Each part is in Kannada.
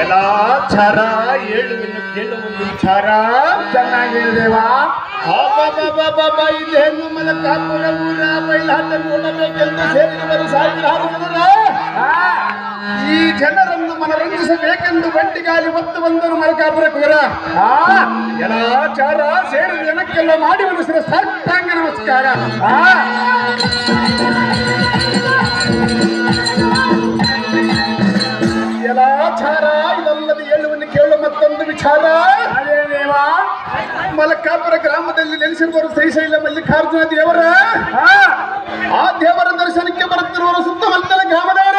ಎಲ್ಲ ಛರ ಏಳುವನ್ನು ಕೇಳುವುದು ಛರ. ಅಬ್ಬಬ್ಬಬ್ಬಬ್ಬ, ಇಲ್ಲಿ ಹೆಣ್ಣು ಮಲಕಾಪುರ ಊರ ಬೈಲಾಟ ನೋಡಬೇಕೆಂದು ಸೇರಿದವರು ಸಾವಿರಾರು. ಈ ಜನರನ್ನು ಮನರಂಜಿಸಬೇಕೆಂದು ಬಂಟಿಗಾಲಿ ಒತ್ತು ಬಂದರು ಮಲಕಾಪುರ ಕುರ ಎಲ್ಲ ಚಾರ ಸೇರಿದ ಜನಕ್ಕೆಲ್ಲ ಮಾಡಿ ಮನಸ್ಸಿನ ಸಾಷ್ಟಾಂಗ ನಮಸ್ಕಾರ. ಮಲಕಾಪುರ ಗ್ರಾಮದಲ್ಲಿ ನೆಲೆಸಿರುವರು ಶ್ರೀಶೈಲ ಮಲ್ಲಿಕಾರ್ಜುನ ದೇವರ? ಆ ದೇವರ ದರ್ಶನಕ್ಕೆ ಬರುತ್ತಿರುವರು ಸುತ್ತಮುತ್ತಲ ಗ್ರಾಮದವರ?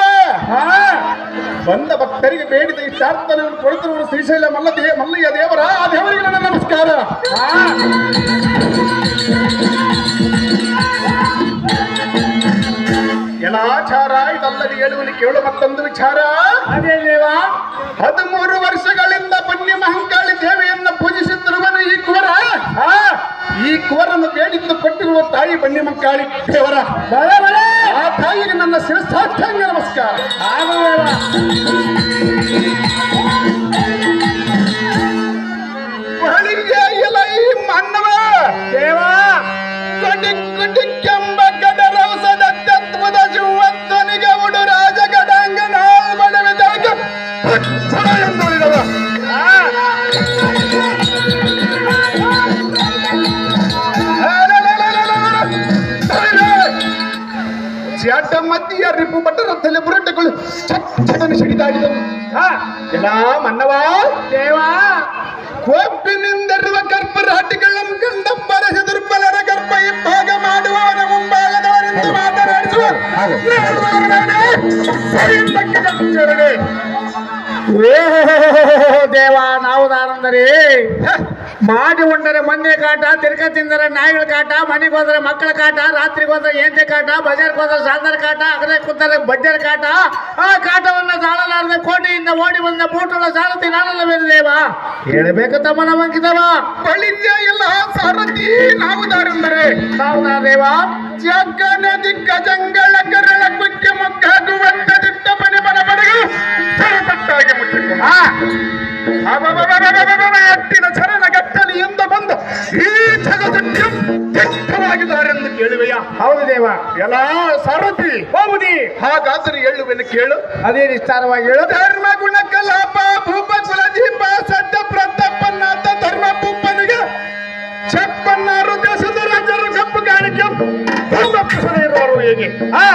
ಬಂದ ಭಕ್ತರಿಗೆ ಬೇಡಿದ ಇಷ್ಟಾರ್ಥನವನ್ನು ಕೊಡುತ್ತಿರುವರು ಶ್ರೀಶೈಲ ಮಲ್ಲ ದೇ ಮಲ್ಲಯ್ಯ ದೇವರ? ಆ ದೇವರಿಗೆ ನನ್ನ ನಮಸ್ಕಾರ. ಎಲ್ಲಾಚಾರ ಇದಲ್ಲದೆ ಹೇಳುವಲ್ಲಿ ಕೇಳು ಮತ್ತೊಂದು ವಿಚಾರ. ಹದಿಮೂರು ವರ್ಷಗಳಿಂದ ಪುಣ್ಯ ಮಹಂಕಾಳಿ ಈ ಕೋರನ್ನು ಬೇಡಿದ್ದು ಕೊಟ್ಟಿರುವ ತಾಯಿ ಬನ್ನಿ ಮಕ್ಕಳಿ ದೇವರ ಆ ತಾಯಿಗೆ ನನ್ನ ಶಿರಸಾಷ್ಟಾಂಗ ನಮಸ್ಕಾರ. ರಿಪು ಬಟ್ಟರ ತಲೆ ಬುರುಟಗಳು ಚಚ್ಚದನ್ನು ಸಿಡಿದಾಡಿದವು. ಎಲ್ಲ ಮನ್ನವ. ದೇವಾ. ಕೋಪಿನಿಂದರುವ ಗರ್ಭರಾಟಿಗಳಂ ಕಂಡ ಪರಸ ದುರ್ಬಲರ ಗರ್ಭ ಇಬ್ಬಾಗ ಮಾಡುವವನ ಮುಂಭಾಗದವರಿಂದ ಮಾತನಾಡಿಸುವ ದೇವ ನಾವು ದಾರಂದರೆ ಮಾಡಿ ಉಂಡರೆ ಮಂದಿ ಕಾಟ ತಿರ್ಕ ತಿಂದರೆ ನಾಯಿಗಳ ಕಾಟ ಮನೆಗೆ ಹೋದ್ರೆ ಮಕ್ಕಳ ಕಾಟ ರಾತ್ರಿಗೆ ಹೋದ್ರೆ ಏಂತೆ ಕಾಟ ಬಜಾರ್ಗೆ ಹೋದ್ರೆ ಸಾಲದ ಕಾಟ ಅಗರೆ ಕೂತಾರೆ ಬಡ್ಡರ ಕಾಟ ಆ ಕಾಟವನ್ನ ಸಾಲಲಾರದೆ ಕೋಟೆಯಿಂದ ಓಡಿ ಬಂದ ಬೂಟುಗಳ ಸಾಲ ನಾನಲ್ಲ ಬೇರೆದೇವ ಹೇಳಬೇಕು ತಮ್ಮ ನಮಗಿದವ ಬಳಿಂದ ಎಲ್ಲ ಸಾರಥಿ ನಾವು ದಾರಂದರೆ ನಾವು ನಾ ದೇವ. ಜಗ್ಗ ನದಿ ಗಜಂಗಳ ಕರಳ ಕುಕ್ಕೆ ಮುಗ್ಗಾಗುವಂತ ದಿಟ್ಟ ಮನೆ ಮನ ಬಡಗು ಸರಪಟ್ಟಾಗಿ ಮುಟ್ಟಿಕೊಂಡು ಹೌದು ದೇವ. ಎಲ್ಲ ಸಾರಥಿ. ಹೋಗುದಿ ಹಾಗಾದರೆ ಹೇಳುವೆನು ಕೇಳು. ಅದೇ ವಿಸ್ತಾರವಾಗಿ ಹೇಳು. ಧರ್ಮ ಗುಣ ಕಲಾಪ ಭೂಪ ಕುಲದೀಪ ಸದ್ದ ಪ್ರತಾಪನಾಥ ಧರ್ಮ ಭೂಪನಿಗೆ ಚಪ್ಪನ್ನಾರು ದೇಶದ ರಾಜರು ಕಪ್ಪು ಕಾಣಿಕೆ. ಇರೋರು ಹೇಗೆ? ಆ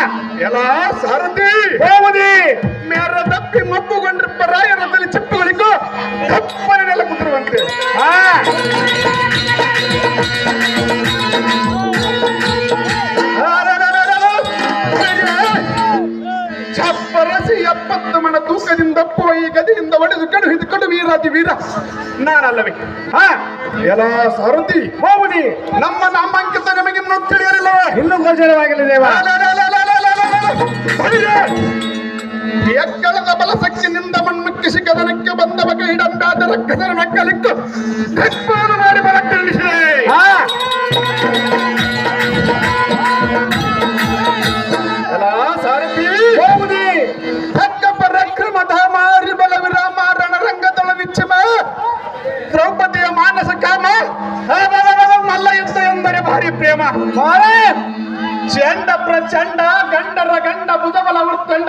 ಎಲ್ಲ ಸಾರಥಿ. ಹೋಗುದಿ ಮೇರ ತಪ್ಪಿ ಮಬ್ಬುಗೊಂಡ್ರೆ ರಾಯರದಲ್ಲಿ ಚಿಪ್ಪುಗಳಿಗೂ ತಪ್ಪನೆ ನೆಲ ಕುದುರುವಂತೆ. ಆ ಚಪ್ಪರಸಿ ಎಪ್ಪತ್ತು ಮಣ ತೂಕದಿಂದ ಪೋಯಿ ಗದಿಯಿಂದ ಒಡೆದು ಕಡು ಹಿಡಿದು ಕಡು ವೀರ. ವೀರಾತಿ ವೀರ ನಾನಲ್ಲವೇ? ಹಾ? ಎಲ್ಲ ಸಾರಥಿ ಹೋಗುದಿ. ನಮ್ಮ ನಾಮಾಂಕಿತ ನಿಮಗಿನ್ನೂ ತಿಳಿಯಲಿಲ್ಲವೇ? ಇನ್ನೂ ಗೋಚರವಾಗಿಲ್ಲ ದೇವ. ಎಕ್ಕಳದ ಬಲ ಸಕ್ಕಿನಿಂದ ಮಣ್ಮುಕ್ಕಿಸಿ ಕದನಕ್ಕೆ ಬಂದ ಬಗೆ ಹಿಡಂಬಾದ ರಕ್ಕದರ ಮಕ್ಕಳಿಟ್ಟು ಮಾಡಿ ಬಲ ಪ್ರೇಮ ಚಂಡ ಪ್ರಚಂಡ ಗಂಡರ ಗಂಡ ಭುಜಬಲ ವೃತ್ತಂಡ